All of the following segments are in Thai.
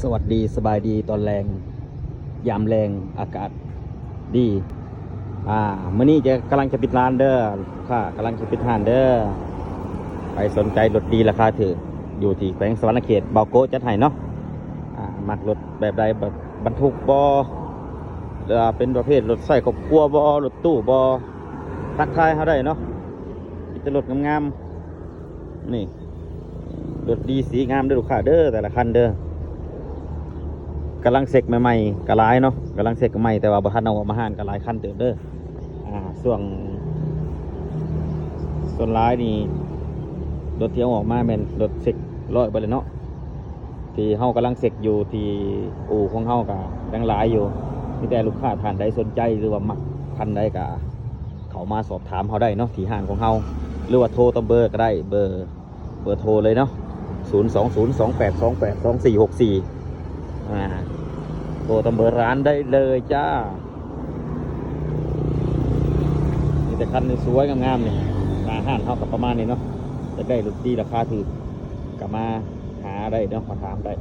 สวัสดีสบายดีตอนแรง ยามแรงอากาศดี อ่ามื่อนี้จะกำลังจะปิดร้านเด้อค่ะกำลังจะปิดร้านเด้อไปสนใจรถดีราคาถืออยู่ที่แขวงสวรรณเขตบาโกจัดให้เนาะอ่ามักรถแบบใดแบบบรรทุกบอหรือเป็นประเภทรถใส่ครอบครัวบอรถตู้บอทักทายเขาได้เนาะมีแต่รถงามๆนี่รถดีสีงามเด้อลูกค้าเด้อแต่ละคันเด้อ กำลังเสกใหม่ๆกระลายเนาะกำลังเสกใหม่แต่ว่าบ่ทันเอาออกมาหานกระลายคันเติบเด้ออ่าส่วนส่วนร้ายนี่รถเที่เอาออกมาแม่นรถเสกร้อยไปเลยเนาะที่เฮากำลังเสกอยู่ที่อู่ของเฮาก็ยังหลายอยู่มีแต่ลูกค้าท่านใดสนใจหรือว่ามักคันใดก็เขามาสอบถามเฮาได้เนาะที่ห้างของเฮาหรือว่าโทรตามเบอร์ก็ได้เบอร์เบอร์โทรเลยเนาะ02028282464อ่า โทรตาเบอร์ร้านได้เลยจ้ามีแต่คันสวยงามๆนี่มาห้านเท่ากับประมาณนี้เนาะจะได้รถดีราคาถูกกลับมาหาได้เนาะมาถามได้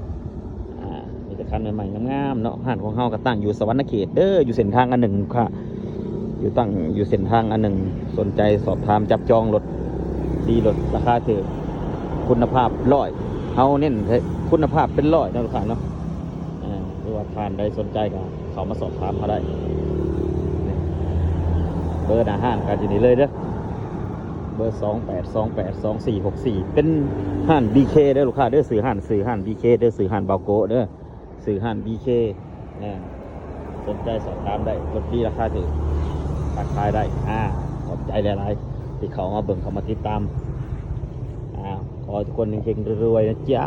อ่ามีแต่คันใหม่ๆงามๆเนาะห้านของเฮาก็ตั้งอยู่สวรรณเขตเด้ออยู่เส้นทางอันหนึ่งค่ะ อยู่ตั้งอยู่เส้นทางอันหนึ่งสนใจสอบถามจับจองรถดีรถราคาถูกคุณภาพร้อยเฮาเน้นคุณภาพเป็นร้อยนะลูกค้าเนาะ รือว่าทานใดสนใจก็เขามาสอบถามเขาได้เบอร์อาหารกันอยู่นี่เลยเด้อเบอร์สองแปดสองแปดสองสี่หกสี่เป็นห่านบีเคเด้อลูกค้าเด้อสื่อห่านสื่อห่านบีเคเด้อสื่อห่านเบาโกเด้อสื่อห่านบีเคสนใจสอบถามได้รถที่ราคาถือราคายได้อ่าขอบใจหลายๆที่เขามาเบิ่งเขามาติดตามอ่าขอทุกคนเฮงๆรวยๆนะจ๊ะ